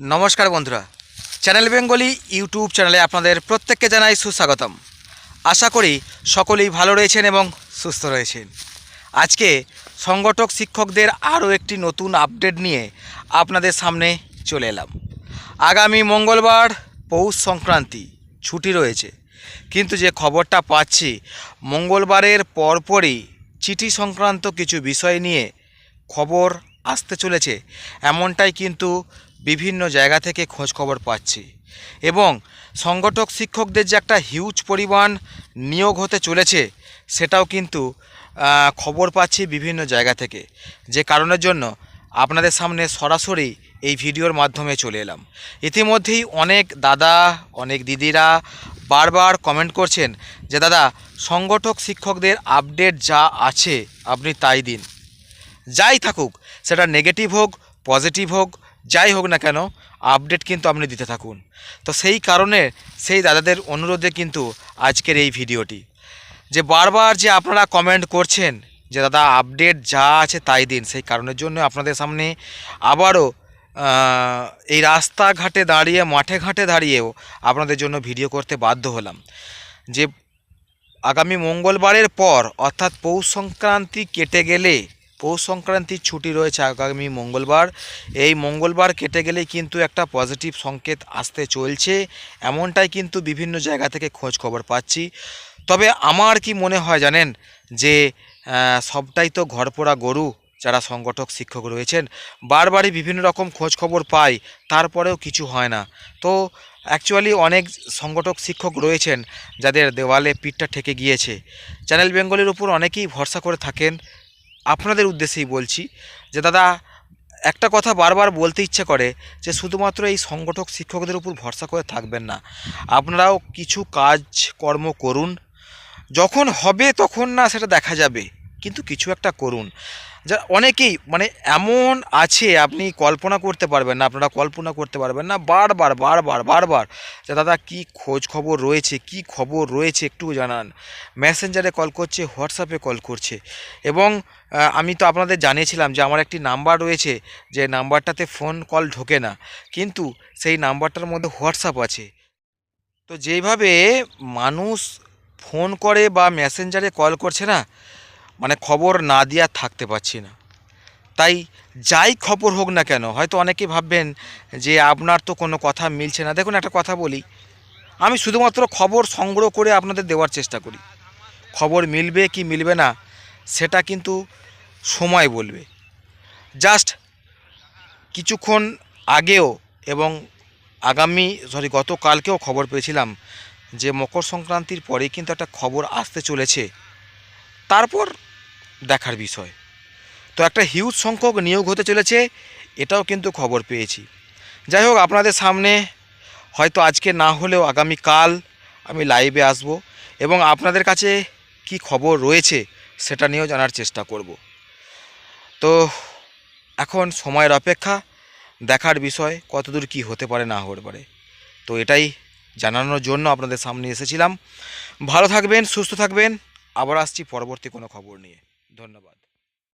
নমস্কার বন্ধুরা। Channel Bengali YouTube চ্যানেলে আপনাদের প্রত্যেককে জানাই সুস্বাগতম। আশা করি সকলেই ভালো রয়েছেন এবং সুস্থ রয়েছেন। আজকে সংগঠক শিক্ষকদের আরও একটি নতুন আপডেট নিয়ে আপনাদের সামনে চলে এলাম। আগামী মঙ্গলবার পৌষ সংক্রান্তি ছুটি রয়েছে। কিন্তু যে খবরটা পাচ্ছি, মঙ্গলবারের পরপরই চিঠি সংক্রান্ত কিছু বিষয় নিয়ে খবর আসতে চলেছে। এমনটাই কিন্তু বিভিন্ন জায়গা থেকে খোঁজ খবর পাচ্ছি। এবং সংগঠক শিক্ষকদের যে একটা হিউজ পরিমাণ নিয়োগ হতে চলেছে, সেটাও কিন্তু খবর পাচ্ছি বিভিন্ন জায়গা থেকে। যে কারণের জন্য আপনাদের সামনে সরাসরি এই ভিডিওর মাধ্যমে চলে এলাম। ইতিমধ্যেই অনেক দাদা, অনেক দিদিরা বারবার কমেন্ট করছেন যে, দাদা, সংগঠক শিক্ষকদের আপডেট যা আছে, আপনি তাই দিন। যাই থাকুক, সেটা নেগেটিভ হোক পজিটিভ হোক যাই হোক না কেন আপডেট কিন্তু আপনি দিতে থাকুন। তো সেই কারণে সেই দাদাদের অনুরোধে কিন্তু আজকের এই ভিডিওটি। যে বারবার যে আপনারা কমেন্ট করছেন, যে দাদা আপডেট যা আছে তাই দিন, সেই কারণের জন্য আপনাদের সামনে আবারও এই রাস্তাঘাটে দাঁড়িয়ে, মাঠে ঘাটে দাঁড়িয়েও আপনাদের জন্য ভিডিও করতে বাধ্য হলাম। যে আগামী মঙ্গলবারের পর, অর্থাৎ পৌষ সংক্রান্তি কেটে গেলে পৌষ সংক্রান্তির ছুটি রয়েছে আগামী মঙ্গলবার। এই মঙ্গলবার কেটে গেলেই কিন্তু একটা পজিটিভ সংকেত আসতে চলছে। এমনটাই কিন্তু বিভিন্ন জায়গা থেকে খোঁজ খবর পাচ্ছি। তবে আমার কি মনে হয় জানেন যে সবটাই তো ঘরপোড়া গরু যারা সংগঠক, শিক্ষক রয়েছেন, বারবারই বিভিন্ন রকম খোঁজ খবর পাই, তারপরেও কিছু হয় না। তো অ্যাকচুয়ালি অনেক সংগঠক, শিক্ষক রয়েছেন যাদের দেওয়ালে পিঠটা ঠেকে গিয়েছে। চ্যানেল বেঙ্গলের উপর অনেকেই ভরসা করে থাকেন আপনাদের উদ্দেশ্যেই বলছি যে, দাদা, একটা কথা বারবার বলতে ইচ্ছে করে যে, শুধুমাত্র এই সংগঠক শিক্ষকদের উপর ভরসা করে থাকবেন না। আপনারাও কিছু কাজ কর্ম করুন। যখন হবে তখন না, সেটা দেখা যাবে। কিন্তু কিছু একটা করুন। যা অনেকেই মানে এমন আছে, আপনি কল্পনা করতে পারবেন না, আপনারা কল্পনা করতে পারবেন না। বারবার বারবার বারবার যে দাদা কী খোঁজ খবর রয়েছে, কি খবর রয়েছে একটু জানান। মেসেঞ্জারে কল করছে হোয়াটসঅ্যাপে কল করছে এবং আমি তো আপনাদের জানিয়েছিলাম যে আমার একটি নাম্বার রয়েছে যে নাম্বারটাতে ফোন কল ঢোকে না। কিন্তু সেই নাম্বারটার মধ্যে হোয়াটসঅ্যাপ আছে। তো যেইভাবে মানুষ ফোন করে বা মেসেঞ্জারে কল করছে না মানে খবর না দিয়ে থাকতে পারছি না। তাই যাই খবর হোক না কেন, হয়তো অনেকে ভাববেন যে আপনার তো কোনো কথা মিলছে না। দেখুন একটা কথা বলি, আমি শুধুমাত্র খবর সংগ্রহ করে আপনাদের দেওয়ার চেষ্টা করি। খবর মিলবে কি মিলবে না, সেটা কিন্তু সময় বলবে। জাস্ট কিছুক্ষণ আগেও এবং আগামী, সরি, গতকালকেও খবর পেয়েছিলাম যে মকর সংক্রান্তির পরে কিন্তু একটা খবর আসতে চলেছে। তারপর দেখার বিষয়। তো একটা হিউজ সংখ্যক নিয়োগ হতে চলেছে, এটাও কিন্তু খবর পেয়েছি। যাই হোক, আপনাদের সামনে হয়তো আজকে না হলেও আগামী কাল আমি লাইভে আসব এবং আপনাদের কাছে কি খবর রয়েছে সেটা নিয়েও জানার চেষ্টা করব। তো এখন সময়ের অপেক্ষা, দেখার বিষয়, কতদূর কি হতে পারে না হতে পারে। তো এটাই জানানোর জন্য আপনাদের সামনে এসেছিলাম। ভালো থাকবেন, সুস্থ থাকবেন, আবার আসছি পরবর্তী কোনো খবর নিয়ে। ধন্যবাদ।